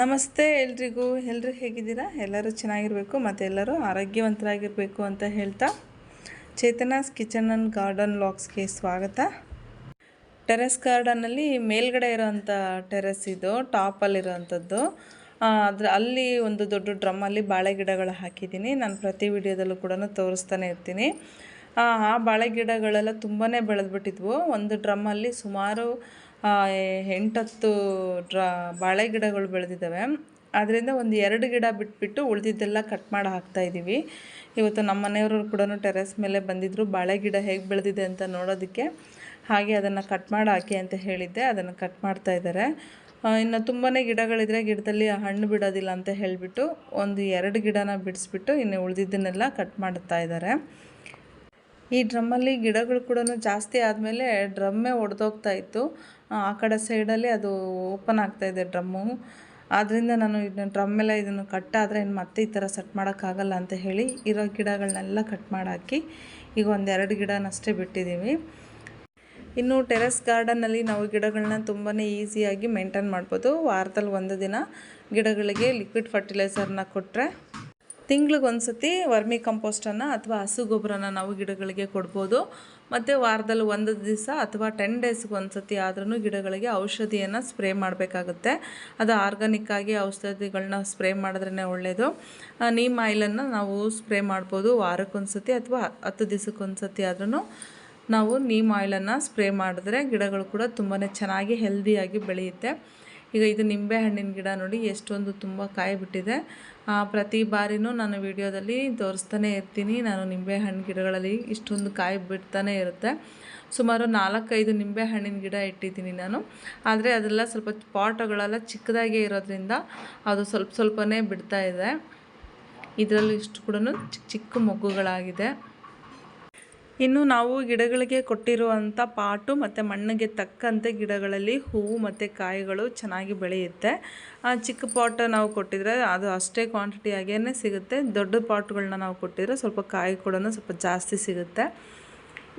ನಮಸ್ತೆ ಎಲ್ರಿಗೂ. ಎಲ್ಲರೂ ಹೇಗಿದ್ದೀರಾ? ಎಲ್ಲರೂ ಚೆನ್ನಾಗಿರಬೇಕು, ಮತ್ತು ಎಲ್ಲರೂ ಆರೋಗ್ಯವಂತರಾಗಿರಬೇಕು ಅಂತ ಹೇಳ್ತಾ ಚೇತನಾಸ್ ಕಿಚನ್ ಆ್ಯಂಡ್ ಗಾರ್ಡನ್ ಲಾಕ್ಸ್ಗೆ ಸ್ವಾಗತ. ಟೆರೆಸ್ ಗಾರ್ಡನಲ್ಲಿ ಮೇಲ್ಗಡೆ ಇರೋವಂಥ ಟೆರೆಸ್ ಇದು ಟಾಪಲ್ಲಿರೋವಂಥದ್ದು ಅದ್ರ ಅಲ್ಲಿ ಒಂದು ದೊಡ್ಡ ಡ್ರಮ್ಮಲ್ಲಿ ಬಾಳೆ ಗಿಡಗಳು ಹಾಕಿದ್ದೀನಿ. ನಾನು ಪ್ರತಿ ವಿಡಿಯೋದಲ್ಲೂ ಕೂಡ ತೋರಿಸ್ತಾನೆ ಇರ್ತೀನಿ. ಆ ಬಾಳೆ ಗಿಡಗಳೆಲ್ಲ ತುಂಬಾ ಬೆಳೆದ್ಬಿಟ್ಟಿದ್ವು. ಒಂದು ಡ್ರಮ್ಮಲ್ಲಿ ಸುಮಾರು ಎಂಟತ್ತು ಡ್ರ, ಬಾಳೆ ಗಿಡಗಳು ಬೆಳೆದಿದ್ದಾವೆ. ಅದರಿಂದ ಒಂದು ಎರಡು ಗಿಡ ಬಿಟ್ಬಿಟ್ಟು ಉಳಿದಿದ್ದೆಲ್ಲ ಕಟ್ ಮಾಡಿ ಹಾಕ್ತಾ ಇದ್ದೀವಿ ಇವತ್ತು ನಮ್ಮ ಮನೆಯವರು ಕೂಡ ಟೆರೆಸ್ ಮೇಲೆ ಬಂದಿದ್ದರು ಬಾಳೆ ಗಿಡ ಹೇಗೆ ಬೆಳೆದಿದೆ ಅಂತ ನೋಡೋದಕ್ಕೆ ಹಾಗೆ ಅದನ್ನು ಕಟ್ ಮಾಡಿ ಹಾಕಿ ಅಂತ ಹೇಳಿದ್ದೆ. ಅದನ್ನು ಕಟ್ ಮಾಡ್ತಾ ಇದ್ದಾರೆ ಇನ್ನು ತುಂಬಾ ಗಿಡಗಳಿದ್ರೆ ಗಿಡದಲ್ಲಿ ಹಣ್ಣು ಬಿಡೋದಿಲ್ಲ ಅಂತ ಹೇಳಿಬಿಟ್ಟು ಒಂದು ಎರಡು ಗಿಡನ ಬಿಡಿಸ್ಬಿಟ್ಟು ಇನ್ನು ಉಳಿದಿದ್ದನ್ನೆಲ್ಲ ಕಟ್ ಮಾಡ್ತಾ ಇದ್ದಾರೆ ಈ ಡ್ರಮ್ಮಲ್ಲಿ ಗಿಡಗಳು ಕೂಡ ಜಾಸ್ತಿ ಆದಮೇಲೆ ಡ್ರಮ್ಮೇ ಒಡೆದೋಗ್ತಾ ಇತ್ತು. ಆ ಕಡೆ ಸೈಡಲ್ಲಿ ಅದು ಓಪನ್ ಆಗ್ತಾ ಇದೆ ಡ್ರಮ್ಮು. ಆದ್ದರಿಂದ ನಾನು ಇದನ್ನ ಡ್ರಮ್ ಎಲ್ಲ ಇದನ್ನು ಕಟ್ಟಾದರೆ ಇನ್ನು ಮತ್ತೆ ಈ ಥರ ಸೆಟ್ ಮಾಡೋಕ್ಕಾಗಲ್ಲ ಅಂತ ಹೇಳಿ ಇರೋ ಗಿಡಗಳನ್ನೆಲ್ಲ ಕಟ್ ಮಾಡಾಕಿ ಈಗ ಒಂದೆರಡು ಗಿಡನಷ್ಟೇ ಬಿಟ್ಟಿದ್ದೀವಿ. ಇನ್ನು ಟೆರೆಸ್ ಗಾರ್ಡನ್ನಲ್ಲಿ ನಾವು ಗಿಡಗಳನ್ನ ತುಂಬಾ ಈಸಿಯಾಗಿ ಮೇಂಟೈನ್ ಮಾಡ್ಬೋದು. ವಾರದಲ್ಲಿ ಒಂದು ದಿನ ಗಿಡಗಳಿಗೆ ಲಿಕ್ವಿಡ್ ಫರ್ಟಿಲೈಸರ್ನ ಕೊಟ್ಟರೆ ತಿಂಗ್ಳಿಗೆ ಒಂದು ಸತಿ ವರ್ಮಿ ಕಂಪೋಸ್ಟನ್ನು ಅಥವಾ ಹಸು ಗೊಬ್ಬರನ ನಾವು ಗಿಡಗಳಿಗೆ ಕೊಡ್ಬೋದು. ಮತ್ತು ವಾರದಲ್ಲಿ ಒಂದು ದಿವಸ ಅಥವಾ ಟೆನ್ ಡೇಸ್ಗೆ ಒಂದು ಸತಿ ಆದ್ರೂ ಗಿಡಗಳಿಗೆ ಔಷಧಿಯನ್ನು ಸ್ಪ್ರೇ ಮಾಡಬೇಕಾಗುತ್ತೆ. ಅದು ಆರ್ಗಾನಿಕ್ಕಾಗಿ ಔಷಧಿಗಳನ್ನ ಸ್ಪ್ರೇ ಮಾಡಿದ್ರೇ ಒಳ್ಳೆಯದು ನೀಮ್ ಆಯಿಲನ್ನು ನಾವು ಸ್ಪ್ರೇ ಮಾಡ್ಬೋದು. ವಾರಕ್ಕೊಂದು ಸತಿ ಅಥವಾ ಹತ್ತು ದಿವಸಕ್ಕೊಂದು ಸತಿ ಆದ್ರೂ ನಾವು ನೀಮ್ ಆಯಿಲನ್ನು ಸ್ಪ್ರೇ ಮಾಡಿದ್ರೆ ಗಿಡಗಳು ಕೂಡ ತುಂಬಾ ಚೆನ್ನಾಗಿ ಹೆಲ್ದಿಯಾಗಿ ಬೆಳೆಯುತ್ತೆ. ಈಗ ಇದು ನಿಂಬೆ ಹಣ್ಣಿನ ಗಿಡ ನೋಡಿ ಎಷ್ಟೊಂದು ತುಂಬ ಕಾಯಿ ಬಿಟ್ಟಿದೆ ಪ್ರತಿ ಬಾರಿನೂ ನಾನು ವಿಡಿಯೋದಲ್ಲಿ ತೋರಿಸ್ತಾನೆ ಇರ್ತೀನಿ. ನಾನು ನಿಂಬೆ ಹಣ್ಣು ಗಿಡಗಳಲ್ಲಿ ಇಷ್ಟೊಂದು ಕಾಯಿ ಬಿಡ್ತಾನೆ ಇರುತ್ತೆ. ಸುಮಾರು ನಾಲ್ಕೈದು ನಿಂಬೆ ಹಣ್ಣಿನ ಗಿಡ ಇಟ್ಟಿದ್ದೀನಿ ನಾನು. ಆದರೆ ಅದೆಲ್ಲ ಸ್ವಲ್ಪ ಪಾಟುಗಳೆಲ್ಲ ಚಿಕ್ಕದಾಗೇ ಇರೋದ್ರಿಂದ ಅದು ಸ್ವಲ್ಪ ಸ್ವಲ್ಪನೇ ಬಿಡ್ತಾ ಇದೆ. ಇದರಲ್ಲೂ ಇಷ್ಟು ಕೂಡ ಚಿಕ್ಕ ಚಿಕ್ಕ ಮೊಗ್ಗುಗಳಾಗಿದೆ. ಇನ್ನು ನಾವು ಗಿಡಗಳಿಗೆ ಕೊಟ್ಟಿರುವಂಥ ಪಾಟು ಮತ್ತು ಮಣ್ಣಿಗೆ ತಕ್ಕಂತೆ ಗಿಡಗಳಲ್ಲಿ ಹೂವು ಮತ್ತು ಕಾಯಿಗಳು ಚೆನ್ನಾಗಿ ಬೆಳೆಯುತ್ತೆ. ಚಿಕ್ಕ ಪಾಟ್ ನಾವು ಕೊಟ್ಟಿದ್ರೆ ಅದು ಅಷ್ಟೇ ಕ್ವಾಂಟಿಟಿಯಾಗೇ ಸಿಗುತ್ತೆ. ದೊಡ್ಡ ಪಾಟ್ಗಳನ್ನ ನಾವು ಕೊಟ್ಟಿದ್ರೆ ಸ್ವಲ್ಪ ಕಾಯಿ ಕೂಡ ಸ್ವಲ್ಪ ಜಾಸ್ತಿ ಸಿಗುತ್ತೆ.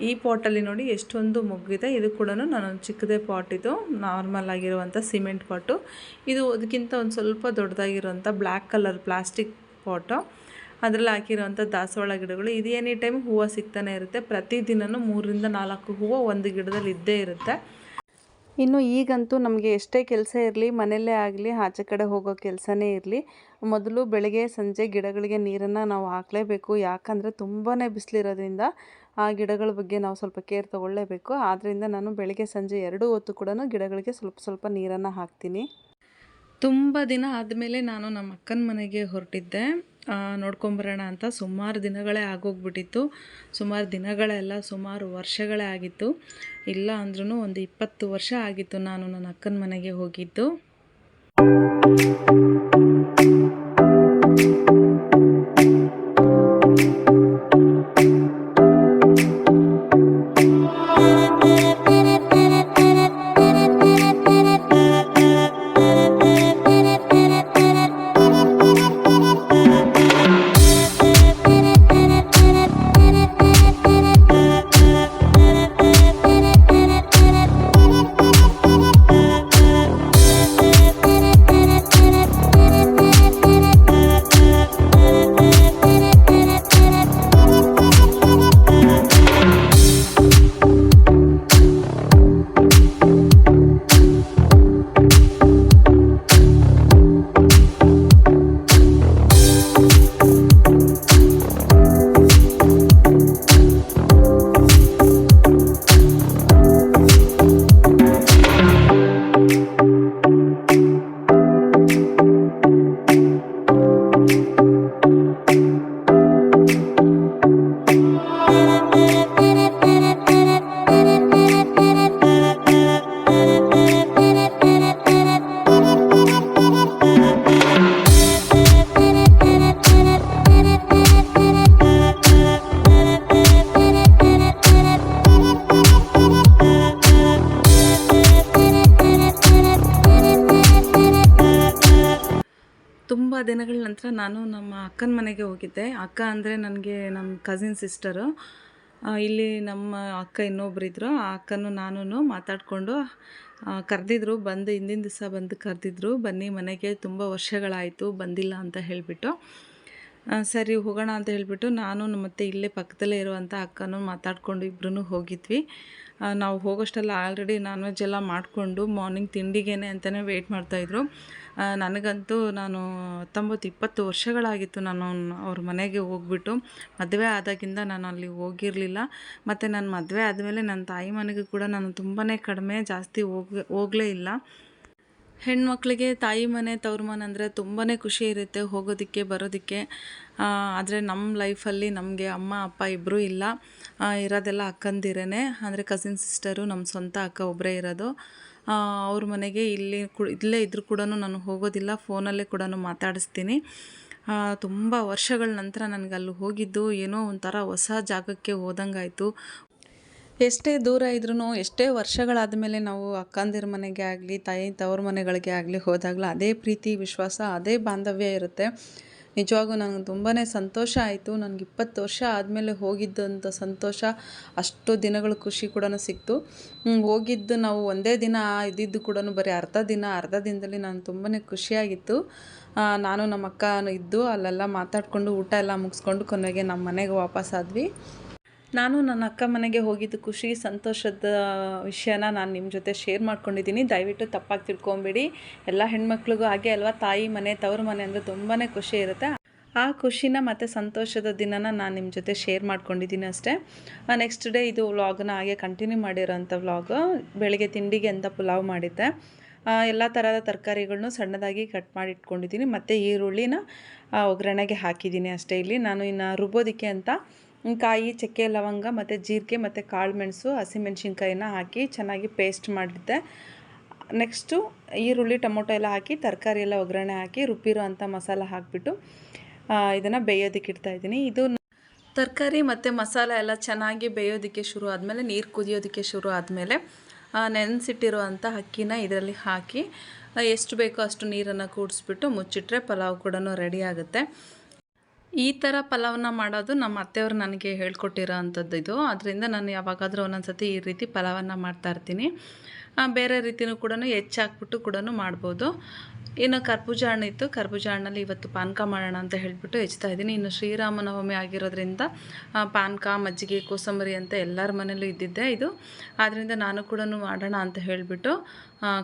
ಈ ಪಾಟಲ್ಲಿ ನೋಡಿ ಎಷ್ಟೊಂದು ಮುಗ್ಗಿದೆ. ಇದು ಕೂಡ ನಾನು ಚಿಕ್ಕದೇ ಪಾಟ್ ಇದು, ನಾರ್ಮಲ್ ಆಗಿರುವಂಥ ಸಿಮೆಂಟ್ ಪಾಟು. ಇದು ಅದಕ್ಕಿಂತ ಒಂದು ಸ್ವಲ್ಪ ದೊಡ್ಡದಾಗಿರುವಂಥ ಬ್ಲ್ಯಾಕ್ ಕಲರ್ ಪ್ಲಾಸ್ಟಿಕ್ ಪಾಟು. ಅದರಲ್ಲಿ ಹಾಕಿರೋವಂಥ ದಾಸವಾಳ ಗಿಡಗಳು. ಇದು ಎನಿ ಟೈಮ್ ಹೂವು ಸಿಗ್ತಾನೆ ಇರುತ್ತೆ. ಪ್ರತಿದಿನವೂ ಮೂರರಿಂದ ನಾಲ್ಕು ಹೂವು ಒಂದು ಗಿಡದಲ್ಲಿ ಇದ್ದೇ ಇರುತ್ತೆ. ಇನ್ನು ಈಗಂತೂ ನಮಗೆ ಎಷ್ಟೇ ಕೆಲಸ ಇರಲಿ, ಮನೆಯಲ್ಲೇ ಆಗಲಿ, ಆಚೆ ಕಡೆ ಹೋಗೋ ಕೆಲಸನೇ ಇರಲಿ, ಮೊದಲು ಬೆಳಗ್ಗೆ, ಸಂಜೆ ಗಿಡಗಳಿಗೆ ನೀರನ್ನು ನಾವು ಹಾಕಲೇಬೇಕು. ಯಾಕಂದರೆ ತುಂಬಾ ಬಿಸಿಲಿರೋದ್ರಿಂದ ಆ ಗಿಡಗಳ ಬಗ್ಗೆ ನಾವು ಸ್ವಲ್ಪ ಕೇರ್ ತೊಗೊಳ್ಳೇಬೇಕು. ಆದ್ದರಿಂದ ನಾನು ಬೆಳಗ್ಗೆ, ಸಂಜೆ ಎರಡು ಹೊತ್ತು ಕೂಡ ಗಿಡಗಳಿಗೆ ಸ್ವಲ್ಪ ಸ್ವಲ್ಪ ನೀರನ್ನು ಹಾಕ್ತೀನಿ. ತುಂಬ ದಿನ ಆದಮೇಲೆ ನಾನು ನಮ್ಮ ಅಕ್ಕನ ಮನೆಗೆ ಹೊರಟಿದ್ದೆ. ನೋಡ್ಕೊಂಬರೋಣ ಅಂತ ಸುಮಾರು ದಿನಗಳೇ ಆಗೋಗ್ಬಿಟ್ಟಿತ್ತು. ಸುಮಾರು ದಿನಗಳೆಲ್ಲ, ಸುಮಾರು ವರ್ಷಗಳೇ ಆಗಿತ್ತು. ಇಲ್ಲ ಅಂದ್ರೂ ಒಂದು ಇಪ್ಪತ್ತು ವರ್ಷ ಆಗಿತ್ತು ನಾನು ನನ್ನ ಅಕ್ಕನ ಮನೆಗೆ ಹೋಗಿದ್ದು. ನಂತರ ನಾನು ನಮ್ಮ ಅಕ್ಕನ ಮನೆಗೆ ಹೋಗಿದ್ದೆ. ಅಕ್ಕ ಅಂದರೆ ನನಗೆ ನಮ್ಮ ಕಸಿನ್ ಸಿಸ್ಟರು ಇಲ್ಲಿ ನಮ್ಮ ಅಕ್ಕ ಇನ್ನೊಬ್ರು ಇದ್ದರು ಆ ಅಕ್ಕನು ನಾನು ಮಾತಾಡಿಕೊಂಡು ಕರೆದಿದ್ರು. ಬಂದು ಹಿಂದಿನ ದಿವಸ ಬಂದು ಕರೆದಿದ್ರು. ಬನ್ನಿ, ಮನೆಗೆ ತುಂಬ ವರ್ಷಗಳಾಯಿತು, ಬಂದಿಲ್ಲ ಅಂತ ಹೇಳಿಬಿಟ್ಟು. ಸರಿ, ಹೋಗೋಣ ಅಂತ ಹೇಳಿಬಿಟ್ಟು ನಾನು ಮತ್ತು ಇಲ್ಲೇ ಪಕ್ಕದಲ್ಲೇ ಇರುವಂಥ ಅಕ್ಕನೂ ಮಾತಾಡಿಕೊಂಡು ಇಬ್ಬರೂ ಹೋಗಿದ್ವಿ. ನಾವು ಹೋಗೋಷ್ಟೆಲ್ಲ ಆಲ್ರೆಡಿ ನಾನ್ ವೆಜ್ ಎಲ್ಲ ಮಾಡಿಕೊಂಡು ಮಾರ್ನಿಂಗ್ ತಿಂಡಿಗೇನೆ ಅಂತಲೇ ವೆಯ್ಟ್ ಮಾಡ್ತಾಯಿದ್ರು ನನಗಂತೂ ನಾನು ಹತ್ತೊಂಬತ್ತು, ಇಪ್ಪತ್ತು ವರ್ಷಗಳಾಗಿತ್ತು ನಾನು ಅವ್ರ ಮನೆಗೆ ಹೋಗ್ಬಿಟ್ಟು. ಮದುವೆ ಆದಾಗಿಂದ ನಾನು ಅಲ್ಲಿ ಹೋಗಿರಲಿಲ್ಲ. ಮತ್ತು ನಾನು ಮದುವೆ ಆದಮೇಲೆ ನನ್ನ ತಾಯಿ ಮನೆಗೂ ಕೂಡ ನಾನು ತುಂಬಾ ಕಡಿಮೆ, ಜಾಸ್ತಿ ಹೋಗ್, ಹೋಗಲೇ ಇಲ್ಲ. ಹೆಣ್ಮಕ್ಳಿಗೆ ತಾಯಿ ಮನೆ, ತವ್ರ ಮನೆ ಅಂದರೆ ತುಂಬಾ ಖುಷಿ ಇರುತ್ತೆ ಹೋಗೋದಕ್ಕೆ, ಬರೋದಕ್ಕೆ. ಆದರೆ ನಮ್ಮ ಲೈಫಲ್ಲಿ ನಮಗೆ ಅಮ್ಮ, ಅಪ್ಪ ಇಬ್ಬರೂ ಇಲ್ಲ. ಇರೋದೆಲ್ಲ ಅಕ್ಕಂದಿರೇ ಅಂದರೆ ಕಸಿನ್ ಸಿಸ್ಟರು ನಮ್ಮ ಸ್ವಂತ ಅಕ್ಕ ಒಬ್ಬರೇ ಇರೋದು. ಅವ್ರ ಮನೆಗೆ ಇಲ್ಲಿ ಕು ಇಲ್ಲೇ ಇದ್ರೂ ಕೂಡ ನಾನು ಹೋಗೋದಿಲ್ಲ, ಫೋನಲ್ಲೇ ಕೂಡ ಮಾತಾಡಿಸ್ತೀನಿ. ತುಂಬ ವರ್ಷಗಳ ನಂತರ ನನಗೆ ಅಲ್ಲಿ ಹೋಗಿದ್ದು, ಏನೋ ಒಂಥರ ಹೊಸ ಜಾಗಕ್ಕೆ ಹೋದಂಗಾಯಿತು. ಎಷ್ಟೇ ದೂರ ಇದ್ರೂ ಎಷ್ಟೇ ವರ್ಷಗಳಾದ ಮೇಲೆ ನಾವು ಅಕ್ಕಂದಿರ ಮನೆಗೆ ಆಗಲಿ, ತಾಯಿ, ತವ್ರ ಮನೆಗಳಿಗೆ ಆಗಲಿ ಹೋದಾಗಲೂ ಅದೇ ಪ್ರೀತಿ, ವಿಶ್ವಾಸ, ಅದೇ ಬಾಂಧವ್ಯ ಇರುತ್ತೆ. ನಿಜವಾಗೂ ನನಗೆ ತುಂಬಾ ಸಂತೋಷ ಆಯಿತು. ನನಗೆ ಇಪ್ಪತ್ತು ವರ್ಷ ಆದಮೇಲೆ ಹೋಗಿದ್ದಂಥ ಸಂತೋಷ, ಅಷ್ಟು ದಿನಗಳ ಖುಷಿ ಕೂಡ ಸಿಕ್ತು. ಹೋಗಿದ್ದು ನಾವು ಒಂದೇ ದಿನ ಇದ್ದಿದ್ದು ಕೂಡ ಬರೀ ಅರ್ಧ ದಿನ, ಅರ್ಧ ದಿನದಲ್ಲಿ ನಾನು ತುಂಬಾ ಖುಷಿಯಾಗಿತ್ತು. ನಾನು ನಮ್ಮ ಅಕ್ಕ ಇದ್ದು ಅಲ್ಲೆಲ್ಲ ಮಾತಾಡಿಕೊಂಡು ಊಟ ಎಲ್ಲ ಮುಗಿಸ್ಕೊಂಡು ಕೊನೆಗೆ ನಮ್ಮ ಮನೆಗೆ ವಾಪಸ್ಸಾದ್ವಿ ನಾನು ನನ್ನ ಅಕ್ಕ ಮನೆಗೆ ಹೋಗಿದ್ದು ಖುಷಿ, ಸಂತೋಷದ ವಿಷಯನ ನಾನು ನಿಮ್ಮ ಜೊತೆ ಶೇರ್ ಮಾಡ್ಕೊಂಡಿದ್ದೀನಿ. ದಯವಿಟ್ಟು ತಪ್ಪಾಗಿ ತಿಳ್ಕೊಂಬಿಡಿ. ಎಲ್ಲ ಹೆಣ್ಮಕ್ಳಿಗೂ ಹಾಗೆ ಅಲ್ವಾ? ತಾಯಿ ಮನೆ, ತವ್ರ ಮನೆ ಅಂದರೆ ತುಂಬಾ ಖುಷಿ ಇರುತ್ತೆ. ಆ ಖುಷಿನ ಮತ್ತು ಸಂತೋಷದ ದಿನನ ನಾನು ನಿಮ್ಮ ಜೊತೆ ಶೇರ್ ಮಾಡ್ಕೊಂಡಿದ್ದೀನಿ ಅಷ್ಟೇ. ನೆಕ್ಸ್ಟ್ ಡೇ ಇದು ವ್ಲಾಗ್ನ ಹಾಗೆ ಕಂಟಿನ್ಯೂ ಮಾಡಿರೋಂಥ ವ್ಲಾಗ್ ಬೆಳಗ್ಗೆ ತಿಂಡಿಗೆ ಅಂತ ಪುಲಾವ್ ಮಾಡಿದ್ದೆ. ಎಲ್ಲ ಥರದ ತರಕಾರಿಗಳನ್ನು ಸಣ್ಣದಾಗಿ ಕಟ್ ಮಾಡಿ ಇಟ್ಕೊಂಡಿದ್ದೀನಿ. ಮತ್ತು ಈರುಳ್ಳಿನ ಒಗ್ಗರಣೆಗೆ ಹಾಕಿದ್ದೀನಿ ಅಷ್ಟೇ ಇಲ್ಲಿ. ನಾನು ಇನ್ನು ರುಬ್ಬೋದಕ್ಕೆ ಅಂತ ಕಾಯಿ ಚಕ್ಕೆ ಲವಂಗ ಮತ್ತು ಜೀರಿಗೆ ಮತ್ತು ಕಾಳು ಮೆಣಸು ಹಸಿಮೆಣ್ಸಿನ್ಕಾಯಿನ ಹಾಕಿ ಚೆನ್ನಾಗಿ ಪೇಸ್ಟ್ ಮಾಡಿದ್ದೆ. ನೆಕ್ಸ್ಟು ಈರುಳ್ಳಿ, ಟೊಮೊಟೊ ಎಲ್ಲ ಹಾಕಿ, ತರಕಾರಿ ಎಲ್ಲ ಒಗ್ಗರಣೆ ಹಾಕಿ ರುಬ್ಬಿರೋ ಅಂಥ ಮಸಾಲ ಹಾಕಿಬಿಟ್ಟು ಇದನ್ನು ಬೇಯೋದಕ್ಕೆ ಇಡ್ತಾಯಿದ್ದೀನಿ ಇದು ತರಕಾರಿ ಮತ್ತು ಮಸಾಲ ಎಲ್ಲ ಚೆನ್ನಾಗಿ ಬೇಯೋದಕ್ಕೆ ಶುರು ಆದಮೇಲೆ, ನೀರು ಕುದಿಯೋದಕ್ಕೆ ಶುರು ಆದಮೇಲೆ ನೆನೆಸಿಟ್ಟಿರೋ ಅಂಥ ಅಕ್ಕಿನ ಇದರಲ್ಲಿ ಹಾಕಿ ಎಷ್ಟು ಬೇಕೋ ಅಷ್ಟು ನೀರನ್ನು ಕೂಡಿಸ್ಬಿಟ್ಟು ಮುಚ್ಚಿಟ್ರೆ ಪಲಾವ್ ಕೂಡ ರೆಡಿ ಆಗುತ್ತೆ. ಈ ಥರ ಪಲಾವನ್ನ ಮಾಡೋದು ನಮ್ಮ ಅತ್ತೆಯವರು ನನಗೆ ಹೇಳ್ಕೊಟ್ಟಿರೋ ಅಂಥದ್ದು ಇದು. ಅದರಿಂದ ನಾನು ಯಾವಾಗಾದರೂ ಒಂದೊಂದು ಸತಿ ಈ ರೀತಿ ಪಲಾವನ್ನ ಮಾಡ್ತಾ ಇರ್ತೀನಿ. ಬೇರೆ ರೀತಿಯೂ ಕೂಡ ಹೆಚ್ಚಾಕ್ಬಿಟ್ಟು ಕೂಡ ಮಾಡ್ಬೋದು. ಇನ್ನು ಕರ್ಬೂಜ ಹಣ್ಣು ಇತ್ತು. ಕರ್ಬೂಜ ಹಣ್ಣಲ್ಲಿ ಇವತ್ತು ಪಾನಕ ಮಾಡೋಣ ಅಂತ ಹೇಳಿಬಿಟ್ಟು ಹೆಚ್ಚ್ತಾ ಇದ್ದೀನಿ. ಇನ್ನು ಶ್ರೀರಾಮನವಮಿ ಆಗಿರೋದ್ರಿಂದ ಪಾನಕ, ಮಜ್ಜಿಗೆ, ಕೋಸಂಬರಿ ಅಂತ ಎಲ್ಲರ ಮನೇಲೂ ಇದ್ದಿದ್ದೆ ಇದು. ಆದ್ದರಿಂದ ನಾನು ಕೂಡ ಮಾಡೋಣ ಅಂತ ಹೇಳಿಬಿಟ್ಟು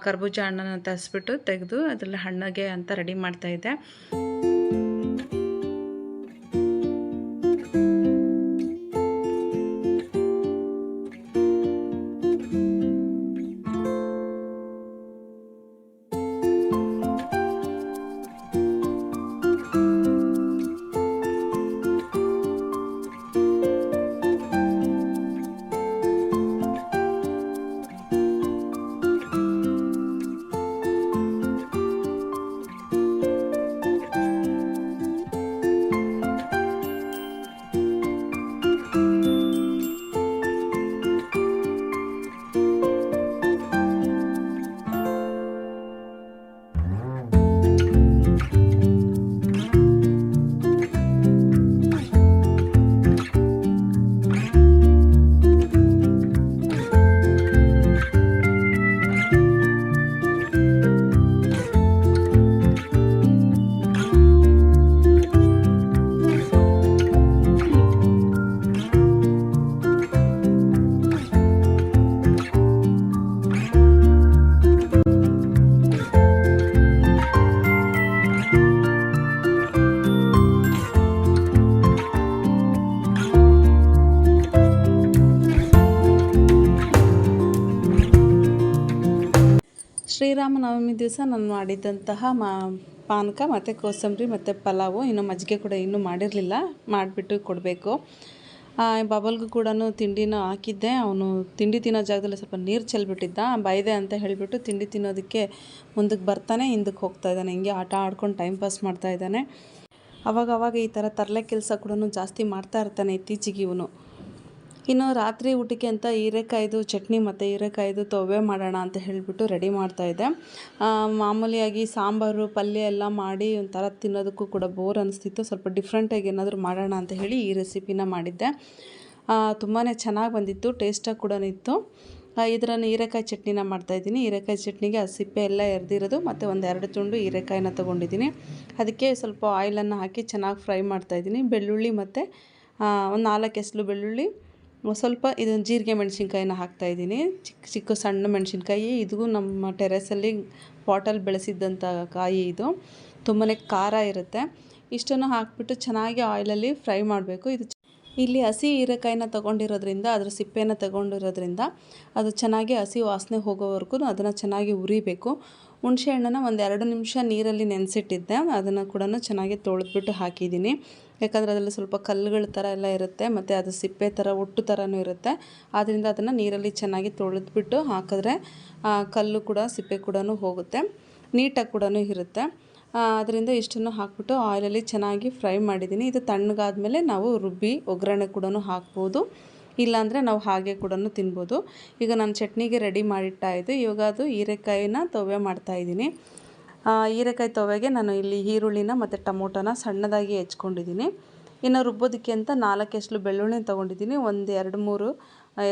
ಕರ್ಬೂಜ ಹಣ್ಣನ್ನು ತರಿಸ್ಬಿಟ್ಟು ತೆಗೆದು ಅದರಲ್ಲಿ ಹಣ್ಣಿಗೆ ಅಂತ ರೆಡಿ ಮಾಡ್ತಾಯಿದ್ದೆ ಶ್ರೀರಾಮನವಮಿ ದಿವಸ ನಾನು ಮಾಡಿದ್ದಂತಹ ಮಾ, ಪಾನಕ ಮತ್ತು ಕೋಸಂಬರಿ ಮತ್ತು ಪಲಾವು ಇನ್ನು ಮಜ್ಜಿಗೆ ಕೂಡ ಇನ್ನೂ ಮಾಡಿರಲಿಲ್ಲ, ಮಾಡಿಬಿಟ್ಟು ಕೊಡಬೇಕು. ಬಬಲ್ಗೂ ಕೂಡ ತಿಂಡಿನ ಹಾಕಿದ್ದೆ. ಅವನು ತಿಂಡಿ ತಿನ್ನೋ ಜಾಗದಲ್ಲಿ ಸ್ವಲ್ಪ ನೀರು ಚೆಲ್ಬಿಟ್ಟಿದ್ದ. ಬೈದೆ ಅಂತ ಹೇಳಿಬಿಟ್ಟು ತಿಂಡಿ ತಿನ್ನೋದಕ್ಕೆ ಮುಂದಕ್ಕೆ ಬರ್ತಾನೆ, ಹಿಂದಕ್ಕೆ ಹೋಗ್ತಾ ಇದ್ದಾನೆ. ಹಿಂಗೆ ಆಟ ಆಡ್ಕೊಂಡು ಟೈಮ್ ಪಾಸ್ ಮಾಡ್ತಾ ಇದ್ದಾನೆ. ಅವಾಗವಾಗ ಅವಾಗ ಈ ಥರ ತರಲೆ ಕೆಲಸ ಕೂಡ ಜಾಸ್ತಿ ಮಾಡ್ತಾ ಇರ್ತಾನೆ ಇತ್ತೀಚೆಗೆ ಇವನು. ಇನ್ನು ರಾತ್ರಿ ಊಟಕ್ಕೆ ಅಂತ ಹೀರೆಕಾಯ್ದು, ಚಟ್ನಿ ಮತ್ತು ಹೀರೆಕಾಯ್ದು ತೊವೆ ಮಾಡೋಣ ಅಂತ ಹೇಳಿಬಿಟ್ಟು ರೆಡಿ ಮಾಡ್ತಾಯಿದ್ದೆ ಮಾಮೂಲಿಯಾಗಿ ಸಾಂಬಾರು, ಪಲ್ಯ ಎಲ್ಲ ಮಾಡಿ ಒಂಥರ ತಿನ್ನೋದಕ್ಕೂ ಕೂಡ ಬೋರ್ ಅನಿಸ್ತಿತ್ತು. ಸ್ವಲ್ಪ ಡಿಫ್ರೆಂಟಾಗಿ ಏನಾದರೂ ಮಾಡೋಣ ಅಂತ ಹೇಳಿ ಈ ರೆಸಿಪಿನ ಮಾಡಿದ್ದೆ. ತುಂಬಾ ಚೆನ್ನಾಗಿ ಬಂದಿತ್ತು ಟೇಸ್ಟಾಗಿ ಕೂಡ ಇತ್ತು. ಇದರನ್ನು ಹೀರೆಕಾಯಿ ಚಟ್ನಿನ ಮಾಡ್ತಾಯಿದ್ದೀನಿ ಹೀರೆಕಾಯಿ ಚಟ್ನಿಗೆ ಆ ಸಿಪ್ಪೆ ಎಲ್ಲ ಎರೆದಿರೋದು ಮತ್ತು ಒಂದು ಎರಡು ತುಂಡು ಹೀರೆಕಾಯಿನ ತೊಗೊಂಡಿದ್ದೀನಿ. ಅದಕ್ಕೆ ಸ್ವಲ್ಪ ಆಯಿಲನ್ನು ಹಾಕಿ ಚೆನ್ನಾಗಿ ಫ್ರೈ ಮಾಡ್ತಾಯಿದ್ದೀನಿ ಬೆಳ್ಳುಳ್ಳಿ ಮತ್ತು ಒಂದು ನಾಲ್ಕು ಎಸಳು ಬೆಳ್ಳುಳ್ಳಿ ಸ್ವಲ್ಪ ಇದು ಜೀರಿಗೆ ಮೆಣಸಿನ್ಕಾಯಿನ ಹಾಕ್ತಾಯಿದ್ದೀನಿ ಚಿಕ್ಕ ಚಿಕ್ಕ ಸಣ್ಣ ಮೆಣಸಿನ್ಕಾಯಿ. ಇದು ನಮ್ಮ ಟೆರೆಸಲ್ಲಿ ಪಾಟಲ್ಲಿ ಬೆಳೆಸಿದ್ದಂಥ ಕಾಯಿ ಇದು. ತುಂಬಾ ಖಾರ ಇರುತ್ತೆ. ಇಷ್ಟನ್ನು ಹಾಕಿಬಿಟ್ಟು ಚೆನ್ನಾಗಿ ಆಯಿಲಲ್ಲಿ ಫ್ರೈ ಮಾಡಬೇಕು. ಇದು ಇಲ್ಲಿ ಹಸಿ ಹೀರೆಕಾಯಿನ ತೊಗೊಂಡಿರೋದ್ರಿಂದ, ಅದರ ಸಿಪ್ಪೆನ ತಗೊಂಡಿರೋದ್ರಿಂದ ಅದು ಚೆನ್ನಾಗಿ ಹಸಿ ವಾಸನೆ ಹೋಗೋವರೆಗೂ ಅದನ್ನು ಚೆನ್ನಾಗಿ ಉರಿಬೇಕು ಹುಣಸೆ ಹಣ್ಣನ್ನು ಒಂದು ಎರಡು ನಿಮಿಷ ನೀರಲ್ಲಿ ನೆನೆಸಿಟ್ಟಿದ್ದೆ. ಅದನ್ನು ಕೂಡ ಚೆನ್ನಾಗಿ ತೊಳೆದ್ಬಿಟ್ಟು ಹಾಕಿದ್ದೀನಿ. ಯಾಕಂದರೆ ಅದರಲ್ಲಿ ಸ್ವಲ್ಪ ಕಲ್ಲುಗಳ ಥರ ಎಲ್ಲ ಇರುತ್ತೆ, ಮತ್ತು ಅದು ಸಿಪ್ಪೆ ಥರ ಒಟ್ಟು ಥರನೂ ಇರುತ್ತೆ. ಆದ್ದರಿಂದ ಅದನ್ನು ನೀರಲ್ಲಿ ಚೆನ್ನಾಗಿ ತೊಳೆದ್ಬಿಟ್ಟು ಹಾಕಿದ್ರೆ ಕಲ್ಲು ಕೂಡ, ಸಿಪ್ಪೆ ಕೂಡ ಹೋಗುತ್ತೆ. ನೀಟಾಗಿ ಕೂಡ ಇರುತ್ತೆ. ಅದರಿಂದ ಇಷ್ಟನ್ನು ಹಾಕ್ಬಿಟ್ಟು ಆಯಿಲಲ್ಲಿ ಚೆನ್ನಾಗಿ ಫ್ರೈ ಮಾಡಿದ್ದೀನಿ. ಇದು ತಣ್ಣಗಾದ್ಮೇಲೆ ನಾವು ರುಬ್ಬಿ ಒಗ್ಗರಣೆ ಕೂಡ ಹಾಕ್ಬೋದು. ಇಲ್ಲಾಂದರೆ ನಾವು ಹಾಗೆ ಕೂಡ ತಿನ್ಬೋದು. ಈಗ ನಾನು ಚಟ್ನಿಗೆ ರೆಡಿ ಮಾಡಿಟ್ಟಾಯಿತು ಇವಾಗ ಅದು ಹೀರೆಕಾಯಿನ ತೊವೆ ಮಾಡ್ತಾಯಿದ್ದೀನಿ ಹೀರೆಕಾಯಿ ತೊವೆಗೆ ನಾನು ಇಲ್ಲಿ ಈರುಳ್ಳಿನ ಮತ್ತು ಟೊಮೊಟೊನ ಸಣ್ಣದಾಗಿ ಹೆಚ್ಕೊಂಡಿದ್ದೀನಿ. ಇನ್ನು ರುಬ್ಬೋದಕ್ಕೆ ಅಂತ ನಾಲ್ಕು ಎಸಳು ಬೆಳ್ಳುಳ್ಳಿ ತೊಗೊಂಡಿದ್ದೀನಿ. ಒಂದು ಎರಡು ಮೂರು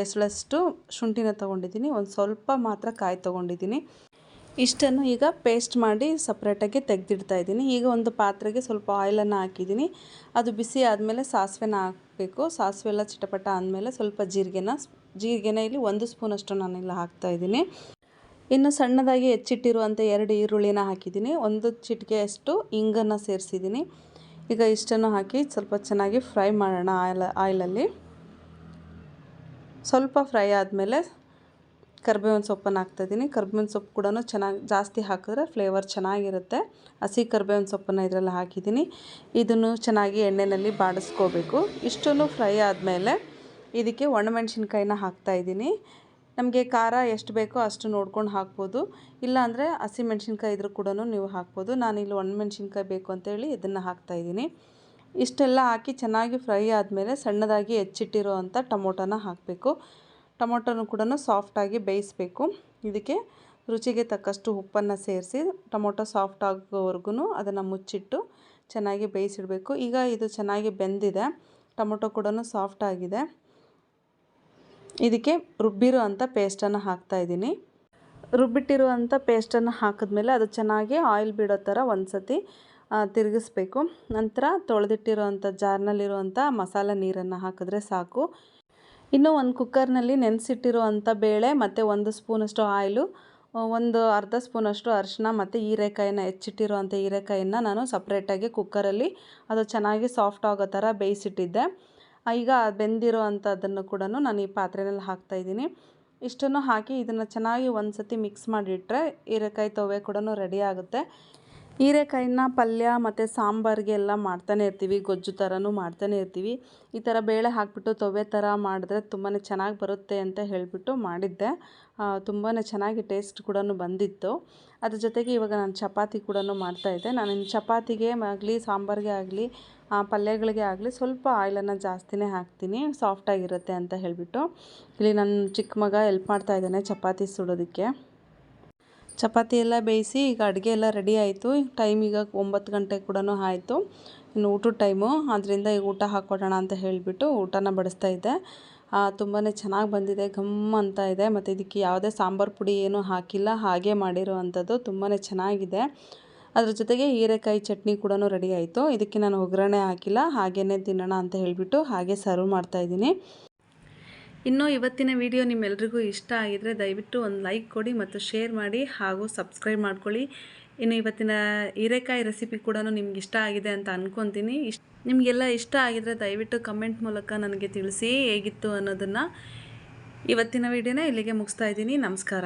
ಎಸಳಷ್ಟು ಶುಂಠಿನ ತೊಗೊಂಡಿದ್ದೀನಿ. ಒಂದು ಸ್ವಲ್ಪ ಮಾತ್ರ ಕಾಯಿ ತೊಗೊಂಡಿದ್ದೀನಿ. ಇಷ್ಟನ್ನು ಈಗ ಪೇಸ್ಟ್ ಮಾಡಿ ಸಪ್ರೇಟಾಗಿ ತೆಗೆದಿಡ್ತಾ ಇದ್ದೀನಿ. ಈಗ ಒಂದು ಪಾತ್ರೆಗೆ ಸ್ವಲ್ಪ ಆಯಿಲನ್ನು ಹಾಕಿದ್ದೀನಿ. ಅದು ಬಿಸಿ ಆದಮೇಲೆ ಸಾಸಿವೆನ ಹಾಕಬೇಕು. ಸಾಸಿವೆ ಎಲ್ಲ ಚಿಟಪಟ ಆದಮೇಲೆ ಸ್ವಲ್ಪ ಜೀರಿಗೆನ ಜೀರಿಗೆನ ಇಲ್ಲಿ ಒಂದು ಸ್ಪೂನಷ್ಟು ಹಾಕ್ತಾ ಹಾಕ್ತಾಯಿದ್ದೀನಿ ಇನ್ನು ಸಣ್ಣದಾಗಿ ಹೆಚ್ಚಿಟ್ಟಿರುವಂಥ ಎರಡು ಈರುಳ್ಳಿನ ಹಾಕಿದ್ದೀನಿ. ಒಂದು ಚಿಟಿಕೆಯಷ್ಟು ಇಂಗನ್ನು ಸೇರಿಸಿದ್ದೀನಿ. ಈಗ ಇಷ್ಟನ್ನು ಹಾಕಿ ಸ್ವಲ್ಪ ಚೆನ್ನಾಗಿ ಫ್ರೈ ಮಾಡೋಣ ಆಯಿಲ್, ಆಯಿಲಲ್ಲಿ. ಸ್ವಲ್ಪ ಫ್ರೈ ಆದಮೇಲೆ ಕರ್ಬೇವಿನ ಸೊಪ್ಪನ್ನು ಹಾಕ್ತಾಯಿದ್ದೀನಿ ಕರ್ಬೇವಿನ ಸೊಪ್ಪು ಕೂಡ ಚೆನ್ನಾಗಿ ಜಾಸ್ತಿ ಹಾಕಿದ್ರೆ ಫ್ಲೇವರ್ ಚೆನ್ನಾಗಿರುತ್ತೆ. ಹಸಿ ಕರ್ಬೇವಿನ ಸೊಪ್ಪನ್ನು ಇದರಲ್ಲಿ ಹಾಕಿದ್ದೀನಿ. ಇದನ್ನು ಚೆನ್ನಾಗಿ ಎಣ್ಣೆಯಲ್ಲಿ ಬಾಡಿಸ್ಕೋಬೇಕು. ಇಷ್ಟನ್ನು ಫ್ರೈ ಆದಮೇಲೆ ಇದಕ್ಕೆ ಒಣಮೆಣ್ಸಿನ್ಕಾಯಿನ ಹಾಕ್ತಾಯಿದ್ದೀನಿ ನಮಗೆ ಖಾರ ಎಷ್ಟು ಬೇಕೋ ಅಷ್ಟು ನೋಡ್ಕೊಂಡು ಹಾಕ್ಬೋದು. ಇಲ್ಲಾಂದರೆ ಹಸಿಮೆಣ್ಸಿನ್ಕಾಯಿ ಇದ್ರೂ ಕೂಡ ನೀವು ಹಾಕ್ಬೋದು. ನಾನಿಲ್ಲಿ ಒಣಮೆಣ್ಸಿನ್ಕಾಯಿ ಬೇಕು ಅಂತೇಳಿ ಇದನ್ನು ಹಾಕ್ತಾಯಿದ್ದೀನಿ ಇಷ್ಟೆಲ್ಲ ಹಾಕಿ ಚೆನ್ನಾಗಿ ಫ್ರೈ ಆದಮೇಲೆ ಸಣ್ಣದಾಗಿ ಹೆಚ್ಚಿಟ್ಟಿರೋ ಅಂಥ ಟೊಮೊಟೊನ ಹಾಕಬೇಕು. ಟೊಮೊಟೊನು ಕೂಡ ಸಾಫ್ಟಾಗಿ ಬೇಯಿಸಬೇಕು. ಇದಕ್ಕೆ ರುಚಿಗೆ ತಕ್ಕಷ್ಟು ಉಪ್ಪನ್ನು ಸೇರಿಸಿ ಟೊಮೊಟೊ ಸಾಫ್ಟ್ ಆಗೋವರೆಗೂ ಅದನ್ನು ಮುಚ್ಚಿಟ್ಟು ಚೆನ್ನಾಗಿ ಬೇಯಿಸಿಡಬೇಕು. ಈಗ ಇದು ಚೆನ್ನಾಗಿ ಬೆಂದಿದೆ. ಟೊಮೊಟೊ ಕೂಡ ಸಾಫ್ಟ್ ಆಗಿದೆ. ಇದಕ್ಕೆ ರುಬ್ಬಿರೋ ಅಂಥ ಪೇಸ್ಟನ್ನು ಹಾಕ್ತಾಯಿದ್ದೀನಿ ರುಬ್ಬಿಟ್ಟಿರುವಂಥ ಪೇಸ್ಟನ್ನು ಹಾಕಿದ್ಮೇಲೆ ಅದು ಚೆನ್ನಾಗಿ ಆಯಿಲ್ ಬಿಡೋ ಥರ ಒಂದು ಸತಿ ತಿರುಗಿಸ್ಬೇಕು. ನಂತರ ತೊಳೆದಿಟ್ಟಿರೋವಂಥ ಜಾರ್ನಲ್ಲಿರುವಂಥ ಮಸಾಲೆ ನೀರನ್ನು ಹಾಕಿದ್ರೆ ಸಾಕು. ಇನ್ನು ಒಂದು ಕುಕ್ಕರ್ನಲ್ಲಿ ನೆನೆಸಿಟ್ಟಿರುವಂಥ ಬೇಳೆ, ಮತ್ತು ಒಂದು ಸ್ಪೂನಷ್ಟು ಆಯಿಲು ಒಂದು ಅರ್ಧ ಸ್ಪೂನಷ್ಟು ಅರಿಶಿನ ಮತ್ತು ಹೀರೆಕಾಯಿನ ಹೆಚ್ಚಿಟ್ಟಿರುವಂಥ ಹೀರೆಕಾಯಿನ ನಾನು ಸಪ್ರೇಟಾಗಿ ಕುಕ್ಕರಲ್ಲಿ ಅದು ಚೆನ್ನಾಗಿ ಸಾಫ್ಟ್ ಆಗೋ ಥರ ಬೇಯಿಸಿಟ್ಟಿದ್ದೆ. ಈಗ ಬೆಂದಿರೋ ಅಂಥದ್ದನ್ನು ಕೂಡ ನಾನು ಈ ಪಾತ್ರೆಯಲ್ಲಿ ಹಾಕ್ತಾಯಿದ್ದೀನಿ ಇಷ್ಟನ್ನು ಹಾಕಿ ಇದನ್ನು ಚೆನ್ನಾಗಿ ಒಂದು ಸತಿ ಮಿಕ್ಸ್ ಮಾಡಿಟ್ರೆ ಹೀರೆಕಾಯಿ ತೊವೆ ಕೂಡ ರೆಡಿ ಆಗುತ್ತೆ. ಹೀರೆಕಾಯಿನ ಪಲ್ಯ ಮತ್ತು ಸಾಂಬಾರಿಗೆ ಎಲ್ಲ ಮಾಡ್ತಾನೆ ಇರ್ತೀವಿ, ಗೊಜ್ಜು ಥರನೂ ಮಾಡ್ತಾನೆ ಇರ್ತೀವಿ. ಈ ಥರ ಬೇಳೆ ಹಾಕಿಬಿಟ್ಟು ತೊವೆ ಥರ ಮಾಡಿದ್ರೆ ತುಂಬಾ ಚೆನ್ನಾಗಿ ಬರುತ್ತೆ ಅಂತ ಹೇಳಿಬಿಟ್ಟು ಮಾಡಿದ್ದೆ. ತುಂಬಾ ಚೆನ್ನಾಗಿ ಟೇಸ್ಟ್ ಕೂಡ ಬಂದಿತ್ತು. ಅದ್ರ ಜೊತೆಗೆ ಇವಾಗ ನಾನು ಚಪಾತಿ ಕೂಡ ಮಾಡ್ತಾಯಿದ್ದೆ ನಾನು ಚಪಾತಿಗೆ ಆಗಲಿ, ಸಾಂಬಾರಿಗೆ ಆಗಲಿ ಪಲ್ಯಗಳಿಗೆ ಆಗಲಿ ಸ್ವಲ್ಪ ಆಯಿಲನ್ನು ಜಾಸ್ತಿನೇ ಹಾಕ್ತೀನಿ. ಸಾಫ್ಟಾಗಿರುತ್ತೆ ಅಂತ ಹೇಳಿಬಿಟ್ಟು. ಇಲ್ಲಿ ನನ್ನ ಚಿಕ್ಕ ಮಗ ಎಲ್ಪ್ ಮಾಡ್ತಾಯಿದ್ದಾನೆ ಚಪಾತಿ ಸುಡೋದಕ್ಕೆ. ಚಪಾತಿ ಎಲ್ಲ ಬೇಯಿಸಿ ಈಗ ಅಡುಗೆ ಎಲ್ಲ ರೆಡಿ ಆಯಿತು. ಟೈಮ್ ಈಗ ಒಂಬತ್ತು ಗಂಟೆ ಕೂಡ ಆಯಿತು. ಇನ್ನು ಊಟದ ಟೈಮು. ಅದರಿಂದ ಈಗ ಊಟ ಹಾಕ್ಕೊಡೋಣ ಅಂತ ಹೇಳಿಬಿಟ್ಟು ಊಟನ ಬಡಿಸ್ತಾ ಇದ್ದೆ. ತುಂಬಾ ಚೆನ್ನಾಗಿ ಬಂದಿದೆ. ಘಮ್ ಅಂತ ಇದೆ. ಮತ್ತು ಇದಕ್ಕೆ ಯಾವುದೇ ಸಾಂಬಾರು ಪುಡಿ ಏನೂ ಹಾಕಿಲ್ಲ. ಹಾಗೆ ಮಾಡಿರೋ ಅಂಥದ್ದು ತುಂಬಾ ಚೆನ್ನಾಗಿದೆ. ಅದ್ರ ಜೊತೆಗೆ ಹೀರೆಕಾಯಿ ಚಟ್ನಿ ಕೂಡ ರೆಡಿ ಆಯಿತು. ಇದಕ್ಕೆ ನಾನು ಒಗ್ಗರಣೆ ಹಾಕಿಲ್ಲ. ಹಾಗೇ ತಿನ್ನೋಣ ಅಂತ ಹೇಳಿಬಿಟ್ಟು ಹಾಗೆ ಸರ್ವ್ ಮಾಡ್ತಾಯಿದ್ದೀನಿ ಇನ್ನು ಇವತ್ತಿನ ವಿಡಿಯೋ ನಿಮ್ಮೆಲ್ರಿಗೂ ಇಷ್ಟ ಆಗಿದರೆ ದಯವಿಟ್ಟು ಒಂದು ಲೈಕ್ ಕೊಡಿ ಮತ್ತು ಶೇರ್ ಮಾಡಿ ಹಾಗೂ ಸಬ್ಸ್ಕ್ರೈಬ್ ಮಾಡ್ಕೊಳ್ಳಿ. ಇನ್ನು ಇವತ್ತಿನ ಹೀರೆಕಾಯಿ ರೆಸಿಪಿ ಕೂಡ ನಿಮ್ಗೆ ಇಷ್ಟ ಆಗಿದೆ ಅಂತ ಅಂದ್ಕೊತೀನಿ ಇಷ್ಟ ನಿಮಗೆಲ್ಲ ಇಷ್ಟ ಆಗಿದರೆ ದಯವಿಟ್ಟು ಕಮೆಂಟ್ ಮೂಲಕ ನನಗೆ ತಿಳಿಸಿ ಹೇಗಿತ್ತು ಅನ್ನೋದನ್ನು. ಇವತ್ತಿನ ವಿಡಿಯೋನ ಇಲ್ಲಿಗೆ ಮುಗಿಸ್ತಾ ಇದ್ದೀನಿ. ನಮಸ್ಕಾರ.